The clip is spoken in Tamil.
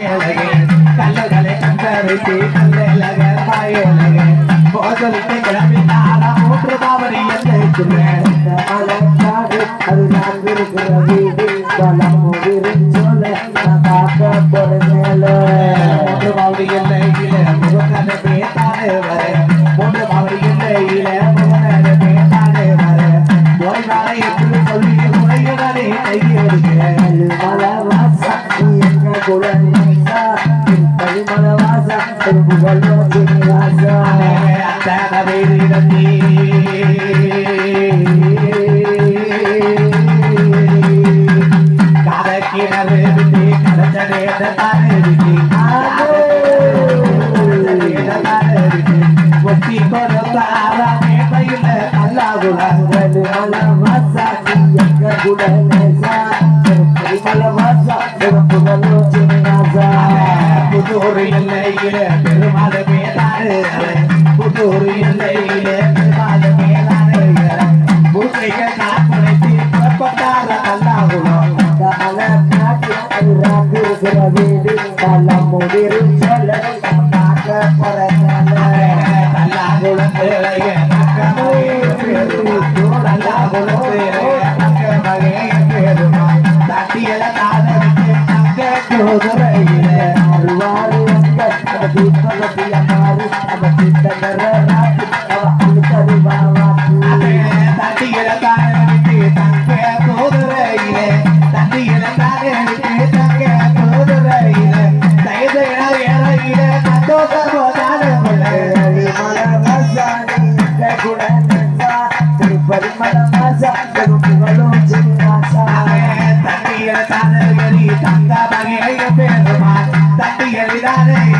கல்லுகளை கண்டறித்து கல்லழக பாயழக போதலிட்டு கிளம்பினார மூன்று மாவரி என்ன மலக்காடு அது நான் இருக்கிற வீடு பலம் விரிஞ்சோல நான் பார்க்க போறேன் மேல மூன்று மாவடி எல்லையில முகநல பேத்தாடு வர மூன்று மாவடி எல்லையில முகநல பேத்தாடு வர ஓய்வாரை என்று சொல்லி உரையுடனே கையெடுக்க மலை வாசா நீ எங்க குழந்தை பரிமள வாசா ஒரு புதூர் எல்லையில பெருமாத மேலாறு புதூர் எல்லையில பெருமாத மேலாறு பூசைகள் காப்படைத்து புறப்பட்டார கல்லாகுளம் கல்லாகுளம் தேவைய கல்லாகுளம் தேவைய பெருமா தட்டியல காதலுக்கு தங்க குதிரையில தட்டியல காதலுக்கு தங்க குதிரையில தட்டியல காதலுக்கு தங்க குதிரையில தயது இறையில சந்தோஷமான தட்டியல காதல்களி தங்க பகைய பெருமா தட்டியலிதானே